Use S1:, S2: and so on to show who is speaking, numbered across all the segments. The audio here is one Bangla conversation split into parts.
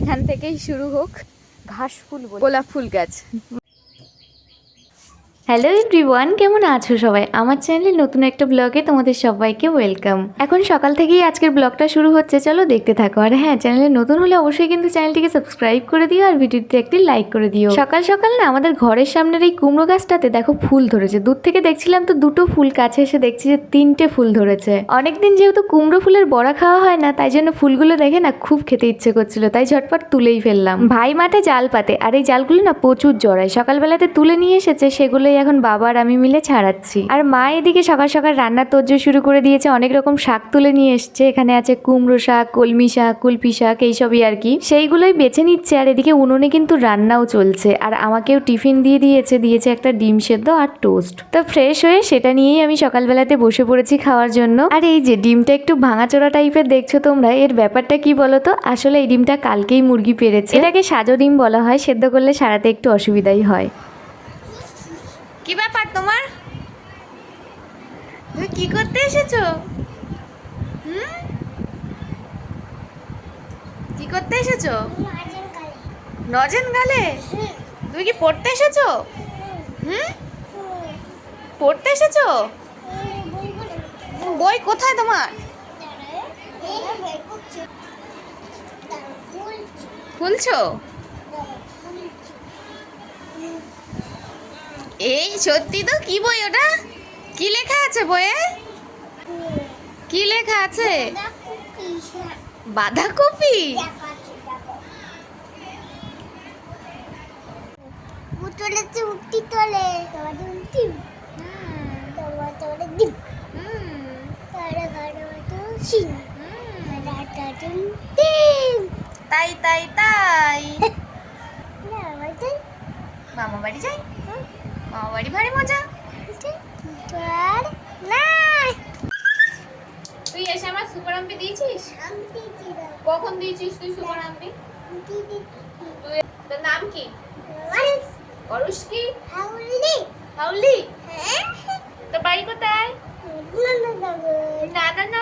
S1: এখান থেকেই শুরু হোক ঘাস ফুল গোলাপ ফুল গাছ। হ্যালো এভরিওয়ান কেমন আছো সবাই? আমার চ্যানেলে নতুন একটা ব্লগে তোমাদের সবাইকে ওয়েলকাম এখন সকাল থেকেই আজকের ব্লগটা শুরু হচ্ছে, চলো দেখতে থাকো। আর হ্যাঁ চ্যানেলে নতুন হলে অবশ্যই কিন্তু চ্যানেলটিকে সাবস্ক্রাইব করে দিও আর ভিডিওতে একটি লাইক করে দিও। সকাল সকাল না আমাদের ঘরের সামনের এই কুমড়ো গাছটাতে দেখো ফুল ধরেছে। দূর থেকে দেখছিলাম তো দুটো ফুল কাছে এসে দেখছি যে তিনটে ফুল ধরেছে। অনেকদিন যেহেতু কুমড়ো ফুলের বড়া খাওয়া হয় না, তাই জন্য ফুলগুলো দেখে না খুব খেতে ইচ্ছে করছিল, তাই ঝটপট তুলেই ফেললাম। ভাই মাঠে জাল পাতে, আর এই জালগুলো না প্রচুর জড়ায়। সকালবেলাতে তুলে নিয়ে এসেছে, সেগুলোই এখন বাবা আর আমি মিলে ছাড়াচ্ছি। আর মা এদিকে সকাল সকাল রান্নার তোজ্জোর শুরু করে দিয়েছে, অনেক রকম শাক তুলে নিয়ে এসছে। এখানে আছে কুমড়ো শাক, কলমি শাক কুলপি শাক, এইসবই আর কি। সেইগুলোই বেছে নিচ্ছে আর এদিকে উনুনে কিন্তু রান্নাও চলছে। আর আমাকেও টিফিন দিয়ে দিয়েছে দিয়েছে একটা ডিম সেদ্ধ আর টোস্ট। তো ফ্রেশ হয়ে সেটা নিয়েই আমি সকালবেলাতে বসে পড়েছি খাওয়ার জন্য। আর এই যে ডিমটা একটু ভাঙাচোরা টাইপের দেখছ তোমরা, এর ব্যাপারটা কি বলো তো আসলে এই ডিমটা কালকেই মুরগি পেরেছে। এটাকে সাজো ডিম বলা হয়, সেদ্ধ করলে সারাতে একটু অসুবিধাই হয়। কি ব্যাপার তোমার? তুমি কি করতে এসেছ? হুম? কি করতে এসেছ? নজেন গালে? তুমি কি পড়তে এসেছ? হুম? পড়তে এসেছ? বই কোথায় তোমার? খুলছো? এই সত্যি তো? কি বই ওটা? কি লেখা আছে বইয়ে? কি লেখা আছে? বাঁধাকপি?
S2: উঠলেছে উঠতি তোলে তোমাদের উঠতি তোমার তোমাদের ডিম তারা ঘরে মতো সিং রাটা ডিম ডিম
S1: তাই তাই তাই। মামা বাড়ি যাই? বাড়ি ভারী মজা।
S2: নাই।
S1: তুই এসে আমার সুপার আম্পি দিয়েছিস? কখন দিয়েছিস তুই সুপার আম্পি তুই তোর নাম কি? অরুষ। কি?
S2: হাউলি।
S1: হাউলি?
S2: হ্যাঁ।
S1: তোর বাড়ি কোথায়?
S2: না না না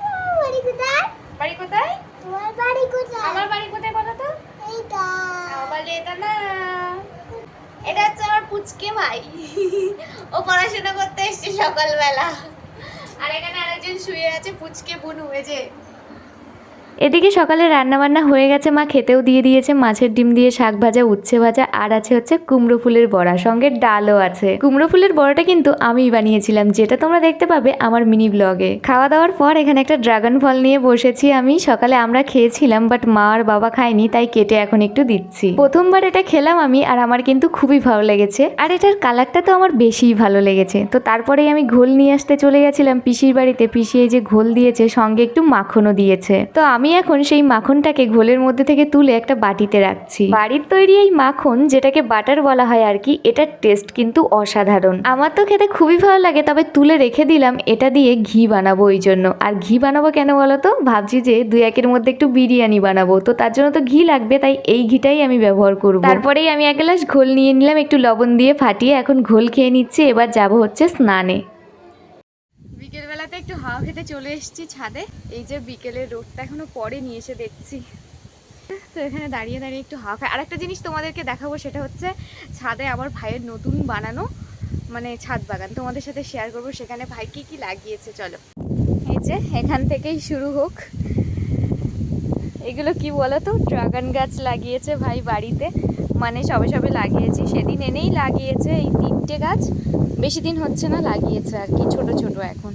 S2: তোমার বাড়ি কোথায়?
S1: বাড়ি কোথায়?
S2: তোমার বাড়ি কোথায়?
S1: আমার বাড়ি কোথায় বলো তো?
S2: এইটা।
S1: আমার এটা না। এটা হচ্ছে আমার পুচকে ভাই। ও পড়াশোনা করতে এসছে সকালবেলা। আর এখানে আরেকজন শুয়ে আছে পুচকে বুনু, এই যে এদিকে সকালে রান্না বান্না হয়ে গেছে, মা খেতেও দিয়ে দিয়েছে। মাছের ডিম দিয়ে শাক ভাজা, উচ্ছে ভাজা, আর আছে হচ্ছে কুমড়ো ফুলের বড়া, সঙ্গে ডালও আছে। কুমড়ো ফুলের বড়াটা কিন্তু আমিই বানিয়েছিলাম, যেটা তোমরা দেখতে পাবে আমার মিনি ব্লগে। খাওয়া দাওয়ার পর এখানে একটা ড্রাগন ফল নিয়ে বসেছি আমি। সকালে আমরা খেয়েছিলাম, বাট মা আর বাবা খায়নি, তাই কেটে এখন একটু দিচ্ছি। প্রথমবার এটা খেলাম আমি, আর আমার কিন্তু খুবই ভালো লেগেছে। আর এটার কালারটা তো আমার বেশিই ভালো লেগেছে। তো তারপরেই আমি ঘোল নিয়ে আসতে চলে গেছিলাম পিসির বাড়িতে। পিসি এই যে ঘোল দিয়েছে, সঙ্গে একটু মাখনও দিয়েছে। তো আমি এখন সেই মাখনটাকে ঘোলের মধ্যে থেকে তুলে একটা বাটিতে রাখছি। বাড়ির তৈরি এই মাখন, যেটাকে বাটার বলা হয় আর কি, এটার টেস্ট কিন্তু অসাধারণ। আমার তো খেতে খুবই ভালো লাগে, তবে তুলে রেখে দিলাম, এটা দিয়ে ঘি বানাবো ওই জন্য। আর ঘি বানাবো কেন বলো তো? ভাবছি যে দুই একের মধ্যে একটু বিরিয়ানি বানাবো। তো তার জন্য তো ঘি লাগবে, তাই এই ঘিটাই আমি ব্যবহার করব। তারপরেই আমি এক গ্লাস ঘোল নিয়ে নিলাম, একটু লবণ দিয়ে ফাটিয়ে এখন ঘোল খেয়ে নিচ্ছি, এবার যাব হচ্ছে স্নানে। বিকেলবেলাতে একটু হাওয়া খেতে চলে এসেছি ছাদে। এই যে বিকেলের রোদটা এখনও পরে নিয়ে এসে দেখছি। তো এখানে দাঁড়িয়ে দাঁড়িয়ে একটু হাওয়া খায় আরেকটা জিনিস তোমাদেরকে দেখাবো, সেটা হচ্ছে ছাদে আমার ভাইয়ের নতুন বানানো মানে ছাদ বাগান। তোমাদের সাথে শেয়ার করব, সেখানে ভাই কি কি লাগিয়েছে, চলো। এই যে এখান থেকেই শুরু হোক। এগুলো কি বলো তো ড্রাগন গাছ লাগিয়েছে ভাই বাড়িতে। মানে সবে সবে লাগিয়েছি। সেদিন এনেই লাগিয়েছে এই তিনটে গাছ। বেশি দিন হচ্ছে না, লাগিয়েছে আর কি, ছোট ছোট এখন।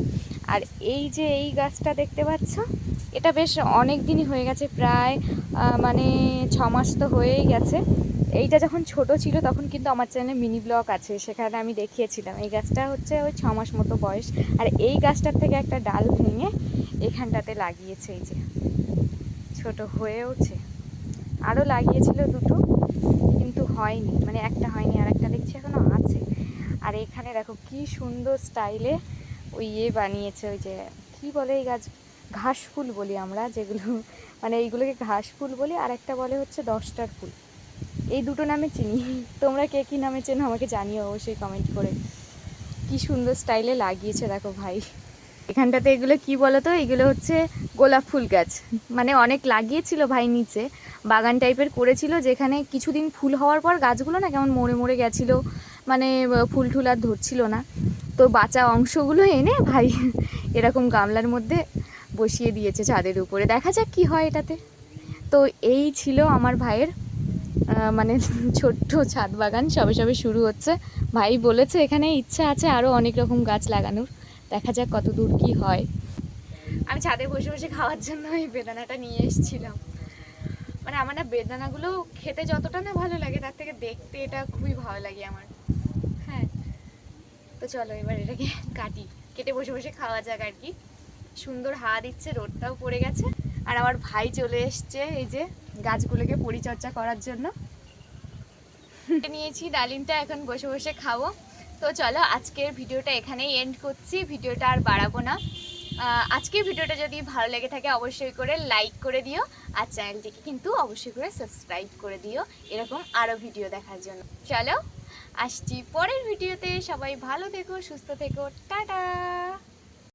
S1: আর এই যে এই গাছটা দেখতে পাচ্ছ, এটা বেশ অনেক দিনই হয়ে গেছে, প্রায় মানে ছ মাস তো হয়েই গেছে। এইটা যখন ছোট ছিল তখন কিন্তু আমার চ্যানেলে মিনি ব্লগ আছে, সেখানে আমি দেখিয়েছিলাম। এই গাছটা হচ্ছে ওই ছ মাস মতো বয়স, আর এই গাছটার থেকে একটা ডাল ভেঙে এখানটাতে লাগিয়েছে এই যে। ছোট হয়েওছে আরও লাগিয়েছিল দুটো, কিন্তু হয়নি মানে একটা হয়নি আর একটা দেখছি এখনও আছে। আর এখানে দেখো কি সুন্দর স্টাইলে ওই ইয়ে বানিয়েছে, ওই যে কি বলে এই গাছ, ঘাস ফুল বলি আমরা, যেগুলো মানে এইগুলোকে ঘাস ফুল বলি, আর একটা বলে হচ্ছে দশটার ফুল। এই দুটো নামে চিনি। তোমরা কে কী নামে চেনো আমাকে জানিও অবশ্যই কমেন্ট করে। কি সুন্দর স্টাইলে লাগিয়েছে, দেখো ভাই। এখানটাতে এগুলো কি বলো তো এগুলো হচ্ছে গোলাপ ফুল গাছ। মানে অনেক লাগিয়েছিল ভাই নিচে। বাগান টাইপের করেছিল, যেখানে কিছুদিন ফুল হওয়ার পর গাছগুলো না কেমন মরে মরে গেছিল। মানে ফুল টুল আর ধরছিল না। তো বাঁচা অংশগুলো এনে ভাই এরকম গামলার মধ্যে বসিয়ে দিয়েছে ছাদের উপরে। দেখা যাক কি হয় এটাতে। তো এই ছিল আমার ভাইয়ের মানে ছোট্ট ছাদ বাগান। সবে সবে শুরু হচ্ছে। ভাই বলেছে, এখানে ইচ্ছা আছে আরও অনেক রকম গাছ লাগানোর। দেখা যাক কত দূর কি হয়। আমি ছাদে বসে বসে খাওয়ার জন্য এই বেদানাটা নিয়ে এসেছিলাম। মানে আমার না বেদানাগুলো খেতে যতটা না ভালো লাগে, তার থেকে দেখতে এটা খুবই ভালো লাগে আমার। তো চলো এবার এটাকে কাটি। কেটে বসে বসে খাওয়া যাক আর কি। সুন্দর হাওয়া দিচ্ছে, রোদটাও পড়ে গেছে। আর আমার ভাই চলে এসছে এই যে গাছগুলোকে পরিচর্যা করার জন্য। নিয়েছি, ডালিমটা এখন বসে বসে খাব। তো চলো আজকের ভিডিওটা এখানেই এন্ড করছি। ভিডিওটা আর বাড়াবো না। আজকের ভিডিওটা যদি ভালো লেগে থাকে অবশ্যই করে লাইক করে দিও। আর চ্যানেলটিকে কিন্তু অবশ্যই করে সাবস্ক্রাইব করে দিও। এরকম আরও ভিডিও দেখার জন্য। চলো আসছি পরের ভিডিওতে। সবাই ভালো থেকো সুস্থ থেকো। টাটা!